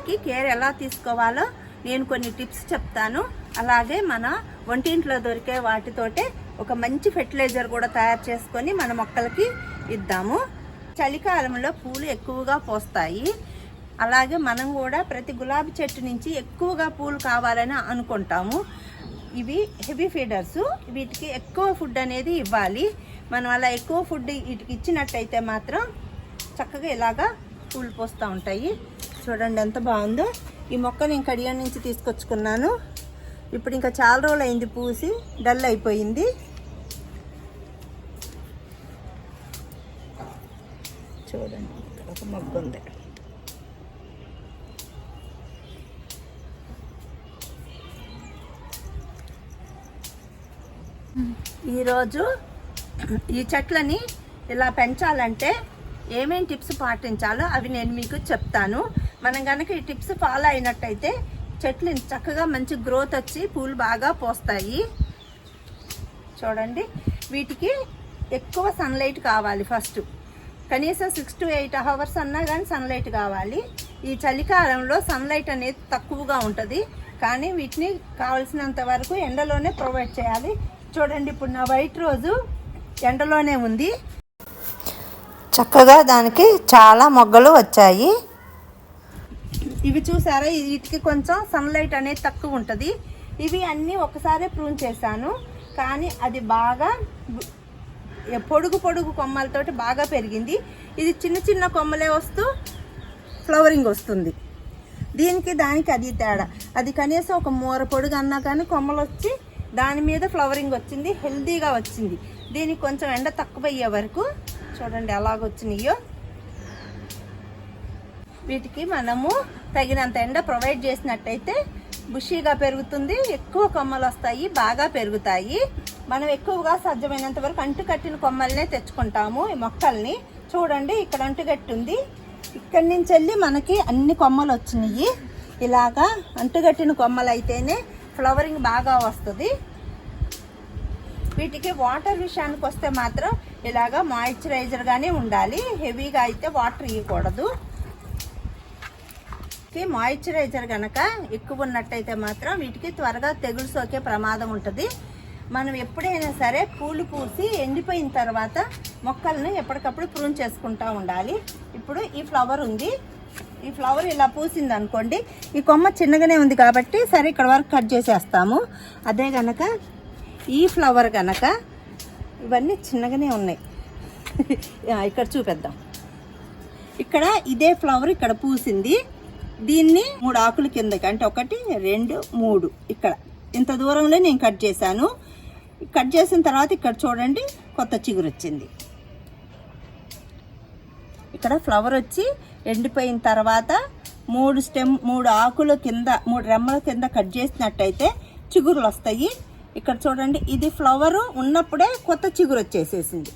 పిల్లలకి కేర్ ఎలా తీసుకోవాలో నేను కొన్ని టిప్స్ చెప్తాను. అలాగే మన వంటింట్లో దొరికే వాటితోటే ఒక మంచి ఫెర్టిలైజర్ కూడా తయారు చేసుకొని మన మొక్కలకి ఇద్దాము. చలికాలంలో పూలు ఎక్కువగా పోస్తాయి. అలాగే మనం కూడా ప్రతి గులాబీ చెట్టు నుంచి ఎక్కువగా పూలు కావాలని అనుకుంటాము. ఇవి హెవీ ఫీడర్స్ వీటికి ఎక్కువ ఫుడ్ అనేది ఇవ్వాలి. మనం అలా ఎక్కువ ఫుడ్ వీటికి ఇచ్చినట్టయితే మాత్రం చక్కగా ఇలాగా పూలు పోస్తూ ఉంటాయి. చూడండి ఎంత బాగుందో. ఈ మొక్క నేను కడియం నుంచి తీసుకొచ్చుకున్నాను. ఇప్పుడు ఇంకా చాలా రోజులు అయింది పూసి డల్ అయిపోయింది. చూడండి ఇక్కడ ఒక మొగ్గ ఉంది. ఈరోజు ఈ చెట్లని ఇలా పెంచాలంటే ఏమేమి టిప్స్ పాటించాలో అవి నేను మీకు చెప్తాను. మనం కనుక ఈ టిప్స్ ఫాలో అయినట్టయితే చెట్లు చక్కగా మంచి గ్రోత్ వచ్చి పూలు బాగా పోస్తాయి. చూడండి. వీటికి ఎక్కువ సన్లైట్ కావాలి ఫస్ట్ కనీసం సిక్స్ టు ఎయిట్ అవర్స్ అన్నా కానీ సన్లైట్ కావాలి. ఈ చలికాలంలో సన్లైట్ అనేది తక్కువగా ఉంటుంది. కానీ వీటిని కావలసినంత వరకు ఎండలోనే ప్రొవైడ్ చేయాలి. చూడండి ఇప్పుడు నా వైట్ రోజు ఎండలోనే ఉంది. చక్కగా దానికి చాలా మొగ్గలు వచ్చాయి. ఇవి చూసారా? వీటికి కొంచెం సన్లైట్ అనేది తక్కువ ఉంటుంది. ఇవి అన్నీ ఒకసారి ప్రూన్ చేశాను. కానీ అది బాగా పొడుగు పొడుగు కొమ్మలతోటి బాగా పెరిగింది. ఇది చిన్న చిన్న కొమ్మలే వస్తూ ఫ్లవరింగ్ వస్తుంది. దీనికి దానికి అది తేడా. అది కనీసం ఒక మూర పొడుగు అన్నా కానీ కొమ్మలు వచ్చి దాని మీద ఫ్లవరింగ్ వచ్చింది హెల్దీగా వచ్చింది. దీనికి కొంచెం ఎండ తక్కువ అయ్యే వరకు చూడండి ఎలాగొచ్చినాయో. వీటికి మనము తగినంత ఎండ ప్రొవైడ్ చేసినట్టయితే బుషీగా పెరుగుతుంది ఎక్కువ కొమ్మలు వస్తాయి బాగా పెరుగుతాయి. మనం ఎక్కువగా సాధ్యమైనంత వరకు అంటు కట్టిన కొమ్మల్నే తెచ్చుకుంటాము ఈ మొక్కల్ని. చూడండి ఇక్కడ అంటుగట్టి ఉంది ఇక్కడి నుంచి వెళ్ళి మనకి అన్ని కొమ్మలు వచ్చినాయి. ఇలాగా అంటుగట్టిన కొమ్మలు అయితేనే ఫ్లవరింగ్ బాగా వస్తుంది. వీటికి వాటర్ విషయానికి వస్తే మాత్రం ఇలాగా మాయిశ్చరైజర్గానే ఉండాలి. హెవీగా అయితే వాటర్ ఇవ్వకూడదు వీటికి మాయిశ్చరైజర్ కనుక ఎక్కువ ఉన్నట్టయితే మాత్రం వీటికి త్వరగా తెగులు సోకే ప్రమాదం ఉంటుంది. మనం ఎప్పుడైనా సరే పూలు పూసి ఎండిపోయిన తర్వాత మొక్కలను ఎప్పటికప్పుడు ప్రూన్ చేసుకుంటూ ఉండాలి. ఇప్పుడు ఈ ఫ్లవర్ ఉంది. ఈ ఫ్లవర్ ఇలా పూసింది అనుకోండి ఈ కొమ్మ చిన్నగానే ఉంది కాబట్టి సరే ఇక్కడ వరకు కట్ చేసేస్తాము. అదే గనక ఈ ఫ్లవర్ గనక ఇవన్నీ చిన్నగానే ఉన్నాయి. ఇక్కడ చూపిద్దాం. ఇక్కడ ఇదే ఫ్లవర్ ఇక్కడ పూసింది. దీన్ని మూడు ఆకుల కిందకి అంటే ఒకటి రెండు మూడు. ఇక్కడ. ఇంత దూరంలో నేను కట్ చేశాను. కట్ చేసిన తర్వాత ఇక్కడ చూడండి కొత్త చిగురు వచ్చింది. ఇక్కడ ఫ్లవర్ వచ్చి ఎండిపోయిన తర్వాత మూడు స్టెమ్ మూడు ఆకుల కింద మూడు రెమ్మల కింద కట్ చేసినట్టయితే చిగురులు వస్తాయి. ఇక్కడ చూడండి ఇది ఫ్లవర్ ఉన్నప్పుడే కొత్త చిగురు వచ్చేసేసింది.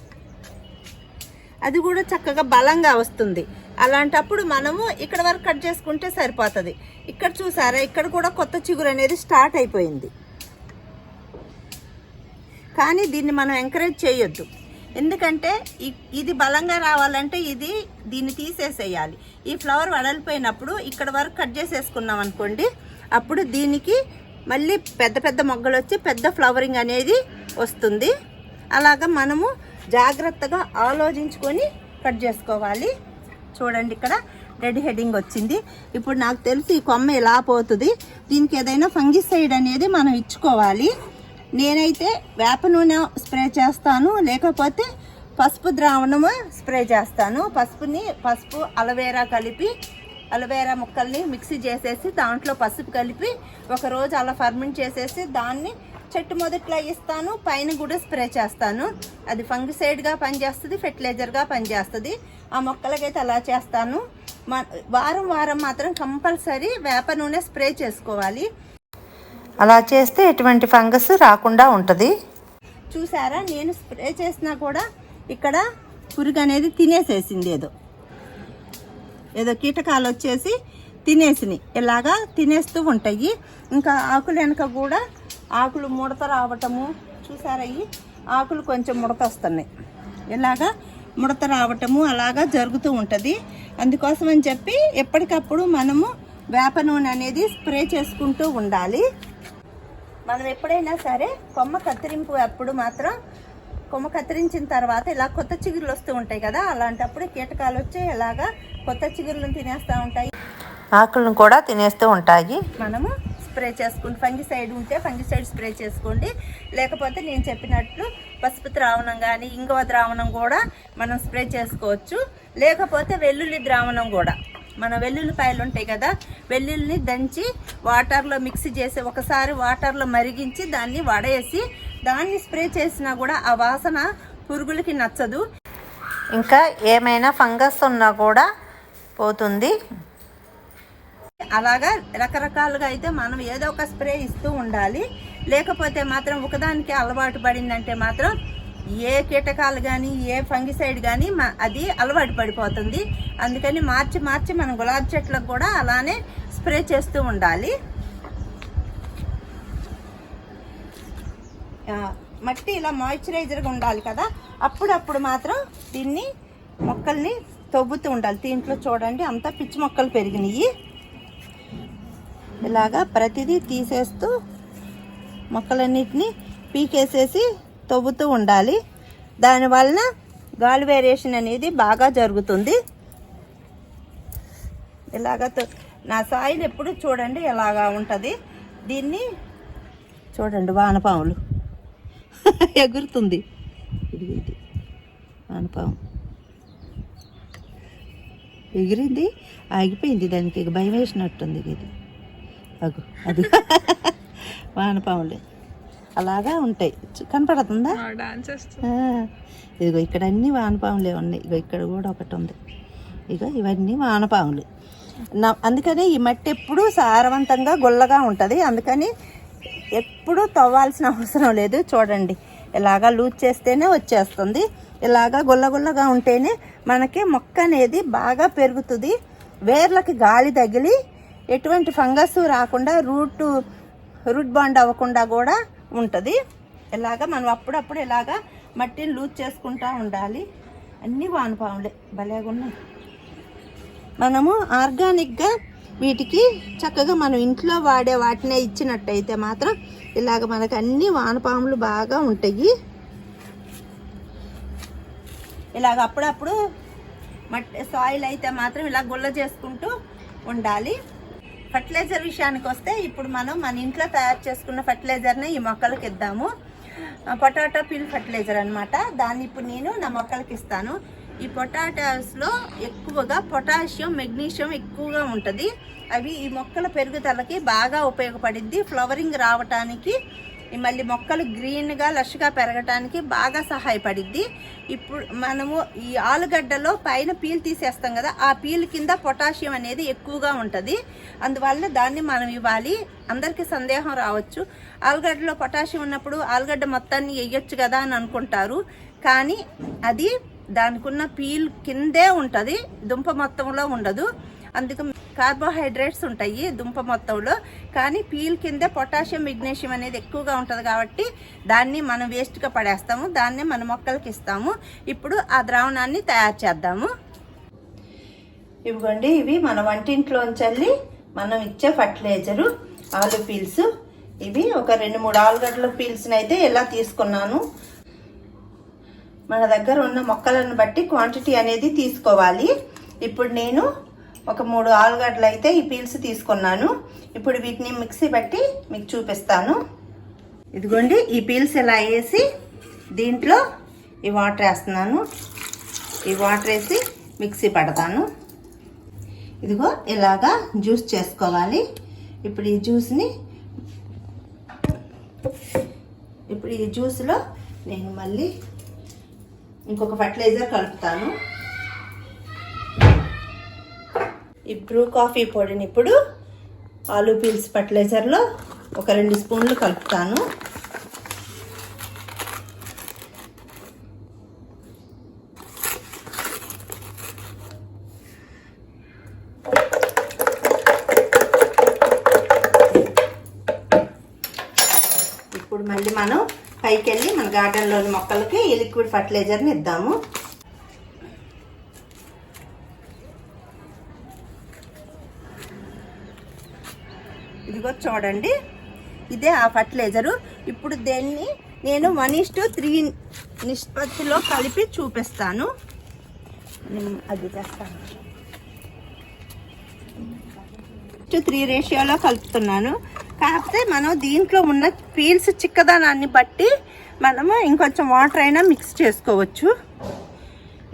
అది కూడా చక్కగా బలంగా వస్తుంది. అలాంటప్పుడు మనము ఇక్కడ వరకు కట్ చేసుకుంటే సరిపోతుంది. ఇక్కడ చూసారా? ఇక్కడ కూడా కొత్త చిగురు అనేది స్టార్ట్ అయిపోయింది. కానీ దీన్ని మనం ఎంకరేజ్ చేయొద్దు. ఎందుకంటే ఇది బలంగా రావాలంటే ఇది దీన్ని తీసేసేయాలి. ఈ ఫ్లవర్ వడలిపోయినప్పుడు ఇక్కడ వరకు కట్ చేసేసుకున్నాం అనుకోండి అప్పుడు దీనికి మళ్ళీ పెద్ద పెద్ద మొగ్గలు వచ్చి పెద్ద ఫ్లవరింగ్ అనేది వస్తుంది. అలాగా మనము జాగ్రత్తగా ఆలోచించుకొని కట్ చేసుకోవాలి. చూడండి ఇక్కడ రెడ్ హెడ్డింగ్ వచ్చింది. ఇప్పుడు నాకు తెలిసి ఈ కొమ్మ ఎలా పోతుంది? దీనికి ఏదైనా ఫంగిసైడ్ అనేది మనం ఇచ్చుకోవాలి. నేనైతే వేప నూనె స్ప్రే చేస్తాను లేకపోతే పసుపు ద్రావణము స్ప్రే చేస్తాను. పసుపుని పసుపు అలవేరా కలిపి అలవేరా ముక్కల్ని మిక్సీ చేసేసి దాంట్లో పసుపు కలిపి ఒక రోజు అలా ఫర్మెంట్ చేసేసి దాన్ని చెట్టు మొదట్లో ఇస్తాను పైన కూడా స్ప్రే చేస్తాను. అది ఫంగిసైడ్గా పనిచేస్తుంది ఫెర్టిలైజర్గా పనిచేస్తుంది. ఆ మొక్కలకైతే అలా చేస్తాను. మ- వారం వారం మాత్రం కంపల్సరీ వేప నూనె స్ప్రే చేసుకోవాలి. అలా చేస్తే ఎటువంటి ఫంగస్ రాకుండా ఉంటుంది. చూసారా నేను స్ప్రే చేసినా కూడా ఇక్కడ పురుగు అనేది తినేసేసింది ఏదో. ఏదో కీటకాలు వచ్చేసి తినేసినాయి. ఇలాగా తినేస్తూ ఉంటాయి. ఇంకా ఆకులు వెనక కూడా ఆకులు ముడత రావటము చూసారా ఇవి ఆకులు కొంచెం ముడత వస్తున్నాయి ఇలాగా ముడత రావటము అలాగా జరుగుతూ ఉంటుంది. అందుకోసం అని చెప్పి ఎప్పటికప్పుడు మనము వేప నూనె అనేది స్ప్రే చేసుకుంటూ ఉండాలి. మనం ఎప్పుడైనా సరే కొమ్మ కత్తిరింపు అప్పుడు మాత్రం కొమ్మ కత్తిరించిన తర్వాత ఇలా కొత్త చిగురులు వస్తూ ఉంటాయి కదా అలాంటప్పుడు కీటకాలు వచ్చి ఇలాగా కొత్త చిగురులను తినేస్తూ ఉంటాయి. ఆకులను కూడా తినేస్తూ ఉంటాయి. మనము స్ప్రే చేసుకుంటే ఫంగిసైడ్ ఉంటే ఫంగిసైడ్ స్ప్రే చేసుకోండి. లేకపోతే నేను చెప్పినట్లు పసుపు ద్రావణం కానీ ఇంగువ ద్రావణం కూడా మనం స్ప్రే చేసుకోవచ్చు. లేకపోతే వెల్లుల్లి ద్రావణం కూడా. మన వెల్లుల్లిపాయలు ఉంటాయి కదా వెల్లుల్లిని దంచి వాటర్లో మిక్స్ చేసి ఒకసారి వాటర్లో మరిగించి దాన్ని వడేసి దాన్ని స్ప్రే చేసినా కూడా ఆ వాసన పురుగులకి నచ్చదు. ఇంకా ఏమైనా ఫంగస్ ఉన్నా కూడా పోతుంది. అలాగా రకరకాలుగా అయితే మనం ఏదో ఒక స్ప్రే ఇస్తూ ఉండాలి. లేకపోతే మాత్రం ఒకదానికి అలవాటు పడిందంటే మాత్రం ఏ కీటకాలు కానీ ఏ ఫంగిసైడ్ కానీ అది అలవాటు పడిపోతుంది. అందుకని మార్చి మార్చి మనం గులాబీ చెట్లకు కూడా అలానే స్ప్రే చేస్తూ ఉండాలి. మట్టి ఇలా మాయిశ్చరైజర్గా ఉండాలి కదా. అప్పుడప్పుడు మాత్రం దీన్ని మొక్కల్ని తవ్వుతూ ఉండాలి. దీంట్లో చూడండి అంతా పిచ్చి మొక్కలు పెరిగినాయి. ఇలాగా ప్రతిదీ తీసేస్తూ మొక్కలన్నిటిని పీకేసేసి తవ్వుతూ ఉండాలి. దానివలన గాలి వేరియేషన్ అనేది బాగా జరుగుతుంది. ఇలాగ నా సాయిల్ ఎప్పుడు చూడండి ఇలాగా ఉంటుంది. దీన్ని చూడండి వానపాములు. ఎగురుతుంది. ఇది ఇది. వానపాము. ఎగిరింది ఆగిపోయింది దానికి. ఇక భయం వేసినట్టుంది ఇది. అగు అది. వానపాములు. అలాగా ఉంటాయి. కనపడుతుందా? ఇదిగో ఇక్కడ అన్ని వానపాములే ఉన్నాయి. ఇగో ఇక్కడ కూడా ఒకటి ఉంది. ఇగో ఇవన్నీ వానపాములు. నా అందుకని ఈ మట్టి ఎప్పుడూ సారవంతంగా గుల్లగా ఉంటుంది. అందుకని ఎప్పుడూ తవ్వాల్సిన అవసరం లేదు. చూడండి. ఇలాగా లూజ్ చేస్తేనే వచ్చేస్తుంది. ఇలాగా గుల్ల గుల్లగా ఉంటేనే మనకి మొక్క అనేది బాగా పెరుగుతుంది. వేర్లకి గాలి తగిలి ఎటువంటి ఫంగస్ రాకుండా రూట్ రూట్ బాండ్ అవ్వకుండా కూడా ఉంటుంది. ఇలాగా మనం అప్పుడప్పుడు ఇలాగా మట్టిని లూజ్ చేసుకుంటూ ఉండాలి. అన్నీ వానపాములే భలేగా ఉన్నాయి మనము ఆర్గానిక్గా వీటికి చక్కగా మనం ఇంట్లో వాడే వాటినే ఇచ్చినట్టయితే మాత్రం ఇలాగ మనకు అన్ని వానపాములు బాగా ఉంటాయి. ఇలాగ అప్పుడప్పుడు మట్టి సాయిల్ అయితే మాత్రం ఇలా గుల్ల చేసుకుంటూ ఉండాలి. ఫర్టిలైజర్ విషయానికి వస్తే ఇప్పుడు మనం మన ఇంట్లో తయారు చేసుకున్న ఫర్టిలైజర్ని ఈ మొక్కలకు ఇద్దాము. పొటాటో పిల్ ఫర్టిలైజర్ అనమాట దాన్ని ఇప్పుడు నేను నా మొక్కలకి ఇస్తాను. ఈ పొటాటోస్లో ఎక్కువగా పొటాషియం మెగ్నీషియం ఎక్కువగా ఉంటుంది. అవి ఈ మొక్కల పెరుగుదలకి బాగా ఉపయోగపడిద్ది. ఫ్లవరింగ్ రావటానికి మళ్ళీ మొక్కలు గ్రీన్గా లష్గా పెరగటానికి బాగా సహాయపడిద్ది. ఇప్పుడు మనము ఈ ఆలుగడ్డలో పైన పీల్ తీసేస్తాం కదా ఆ పీల్ కింద పొటాషియం అనేది ఎక్కువగా ఉంటుంది. అందువల్ల దాన్ని మనం ఇవ్వాలి. అందరికీ సందేహం రావచ్చు. ఆలుగడ్డలో పొటాషియం ఉన్నప్పుడు ఆలుగడ్డ మొత్తాన్ని వేయొచ్చు కదా అని అనుకుంటారు. కానీ అది దానికి ఉన్న పీల్ కిందే ఉంటుంది. దుంప మొత్తంలో ఉండదు. అందుకు కార్బోహైడ్రేట్స్ ఉంటాయి దుంప మొత్తంలో. కానీ పీల్ కిందే పొటాషియం మెగ్నీషియం అనేది ఎక్కువగా ఉంటుంది కాబట్టి దాన్ని మనం వేస్ట్గా పడేస్తాము. దాన్ని మన మొక్కలకి ఇస్తాము. ఇప్పుడు ఆ ద్రావణాన్ని తయారు చేద్దాము. ఇవ్వండి ఇవి మన వంటింట్లోంచి మనం ఇచ్చే ఫర్టిలైజరు ఆలు పీల్స్. ఇవి ఒక రెండు మూడు ఆలుగడ్డల పీల్స్ని అయితే ఇలా తీసుకున్నాను. మన దగ్గర ఉన్న మొక్కలను బట్టి క్వాంటిటీ అనేది తీసుకోవాలి. ఇప్పుడు నేను ఒక మూడు ఆలుగడ్డలు అయితే ఈ పీల్స్ తీసుకున్నాను. ఇప్పుడు వీటిని మిక్సీ బట్టి మీకు చూపిస్తాను. ఇదిగోండి ఈ పీల్స్ ఇలా వేసి దీంట్లో ఈ వాటర్ వేస్తున్నాను. ఈ వాటర్ వేసి మిక్సీ పడతాను. ఇదిగో ఇలాగా జ్యూస్ చేసుకోవాలి. ఇప్పుడు ఈ జ్యూస్ని ఇప్పుడు ఈ జ్యూస్లో నేను మళ్ళీ ఇంకొక ఫర్టిలైజర్ కలుపుతాను. ఈ బ్రూ కాఫీ పొడిని ఇప్పుడు ఆలూ పీల్స్ ఫర్టిలైజర్లో ఒక రెండు స్పూన్లు కలుపుతాను. ఇప్పుడు మళ్ళీ మనం పైకి వెళ్ళి మన గార్డెన్లోని మొక్కలకి ఈ లిక్విడ్ ఫర్టిలైజర్ని ఇద్దాము. ఇదిగో చూడండి. ఇదే ఆ ఫర్టిలైజరు. ఇప్పుడు దీన్ని నేను వన్ ఇస్ టు త్రీ నిష్పత్తిలో కలిపి చూపిస్తాను. నేను అది చేస్తాను. టు త్రీ రేషియోలో కలుపుతున్నాను. కాకపోతే మనం దీంట్లో ఉన్న పీల్స్ చిక్కదనాన్ని బట్టి మనము ఇంకొంచెం వాటర్ అయినా మిక్స్ చేసుకోవచ్చు.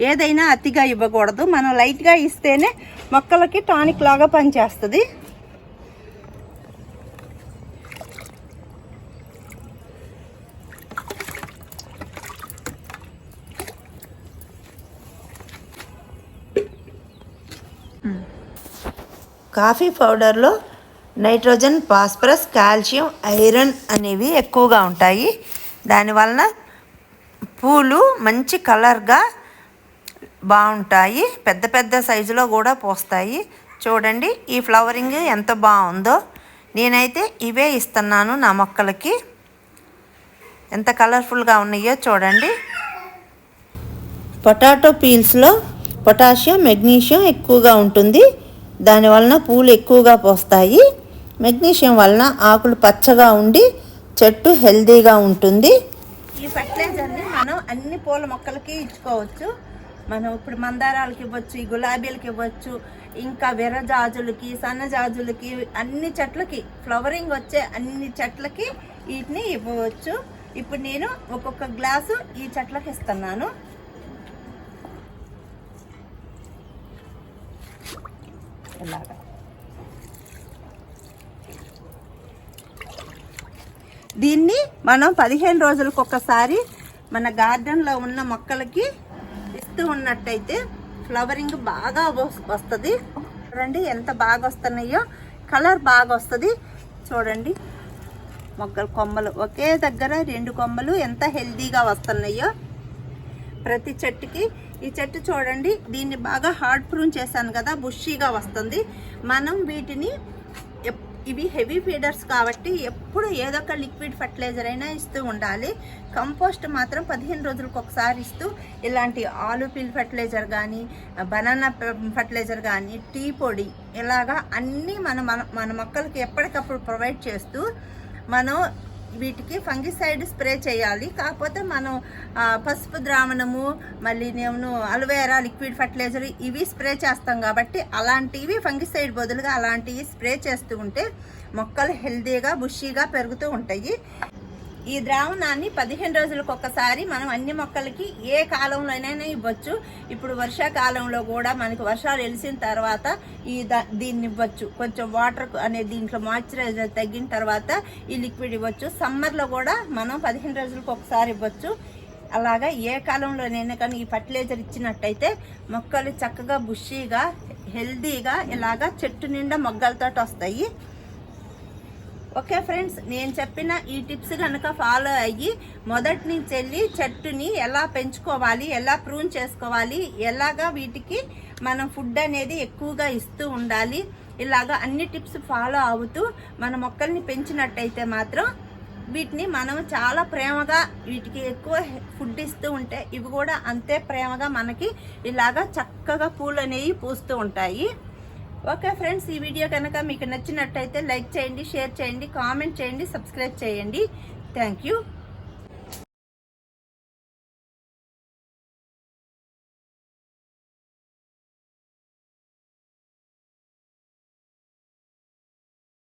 ఏదైనా అతిగా ఇవ్వకూడదు. మనం లైట్గా ఇస్తేనే మొక్కలకి టానిక్ లాగా పనిచేస్తుంది. కాఫీ పౌడర్లో నైట్రోజన్ ఫాస్ఫరస్ కాల్షియం ఐరన్ అనేవి ఎక్కువగా ఉంటాయి. దానివలన పూలు మంచి కలర్గా బాగుంటాయి. పెద్ద పెద్ద సైజులో కూడా పోస్తాయి. చూడండి ఈ ఫ్లవరింగ్ ఎంత బాగుందో. నేనైతే ఇవే ఇస్తున్నాను నా మొక్కలకి. ఎంత కలర్ఫుల్గా ఉన్నాయో చూడండి. పొటాటో పీల్స్లో పొటాషియం మెగ్నీషియం ఎక్కువగా ఉంటుంది. దానివలన పూలు ఎక్కువగా పోస్తాయి. మెగ్నీషియం వలన ఆకులు పచ్చగా ఉండి చెట్టు హెల్దీగా ఉంటుంది. ఈ ఫర్టిలైజర్ని మనం అన్ని పూల మొక్కలకి ఇచ్చుకోవచ్చు. మనం ఇప్పుడు మందారాలకి ఇవ్వచ్చు ఈ గులాబీలకి ఇవ్వచ్చు ఇంకా విరజాజులకి సన్నజాజులకి అన్ని చెట్లకి ఫ్లవరింగ్ వచ్చే అన్ని చెట్లకి వీటిని ఇవ్వవచ్చు ఇప్పుడు నేను ఒక్కొక్క గ్లాసు ఈ చెట్లకి ఇస్తున్నాను. ఇలాగా. దీన్ని మనం పదిహేను రోజులకు ఒకసారి మన గార్డెన్లో ఉన్న మొక్కలకి ఇస్తూ ఉన్నట్టయితే ఫ్లవరింగ్ బాగా వస్తుంది. చూడండి ఎంత బాగా వస్తున్నాయో కలర్ బాగా వస్తుంది చూడండి మొక్కల కొమ్మలు. ఒకే దగ్గర రెండు కొమ్మలు ఎంత హెల్దీగా వస్తున్నాయో ప్రతి చెట్టుకి ఈ చెట్టు చూడండి దీన్ని బాగా హార్డ్ ప్రూన్ చేశాను కదా బుషీగా వస్తుంది. మనం వీటిని ఎప్- ఇవి హెవీ ఫీడర్స్ కాబట్టి ఎప్పుడు ఏదో ఒక లిక్విడ్ ఫర్టిలైజర్ అయినా ఇస్తూ ఉండాలి. కంపోస్ట్ మాత్రం పదిహేను రోజులకు ఒకసారి ఇస్తూ ఇలాంటి ఆలు పీల్ ఫర్టిలైజర్ కానీ బనానా ఫర్టిలైజర్ కానీ టీ పొడి ఇలాగా అన్నీ మన మన మన మొక్కలకి ఎప్పటికప్పుడు ప్రొవైడ్ చేస్తూ మనం వీటికి ఫంగిసైడ్ స్ప్రే చేయాలి. కాకపోతే మనం పసుపు ద్రావణము మళ్ళీ నేను అలోవేరా లిక్విడ్ ఫర్టిలైజర్ ఇవి స్ప్రే చేస్తాం కాబట్టి అలాంటివి ఫంగిసైడ్ బదులుగా అలాంటివి స్ప్రే చేస్తూ ఉంటే మొక్కలు హెల్దీగా బుషీగా పెరుగుతూ ఉంటాయి. ఈ ద్రావణాన్ని పదిహేను రోజులకు ఒక్కసారి మనం అన్ని మొక్కలకి ఏ కాలంలోనైనా ఇవ్వచ్చు. ఇప్పుడు వర్షాకాలంలో కూడా మనకి వర్షాలు వెలిసిన తర్వాత ఈ దీన్ని ఇవ్వచ్చు. కొంచెం వాటర్ అనే దీంట్లో మాయిశ్చరైజర్ తగ్గిన తర్వాత ఈ లిక్విడ్ ఇవ్వచ్చు. సమ్మర్లో కూడా మనం పదిహేను రోజులకు ఒకసారి ఇవ్వచ్చు. అలాగా ఏ కాలంలోనైనా కానీ ఈ ఫర్టిలైజర్ ఇచ్చినట్టయితే మొక్కలు చక్కగా బుషీగా హెల్దీగా ఇలాగా చెట్టు నిండా మొగ్గలతోటి వస్తాయి. ఓకే ఫ్రెండ్స్ నేను చెప్పిన ఈ టిప్స్ కనుక ఫాలో అయ్యి మొదటి నుంచి వెళ్ళి చెట్టుని ఎలా పెంచుకోవాలి ఎలా ప్రూన్ చేసుకోవాలి ఎలాగా వీటికి మనం ఫుడ్ అనేది ఎక్కువగా ఇస్తూ ఉండాలి ఇలాగా అన్ని టిప్స్ ఫాలో అవుతూ మన మొక్కల్ని పెంచినట్టయితే మాత్రం వీటిని మనం చాలా ప్రేమగా వీటికి ఎక్కువ ఫుడ్ ఇస్తూ ఉంటే ఇవి కూడా అంతే ప్రేమగా మనకి ఇలాగా చక్కగా పూలు అనేవి పూస్తూ ఉంటాయి. ఓకే ఫ్రెండ్స్ ఈ వీడియో కనుక మీకు నచ్చినట్టయితే లైక్ చేయండి షేర్ చేయండి కామెంట్ చేయండి సబ్స్క్రైబ్ చేయండి. Thank you.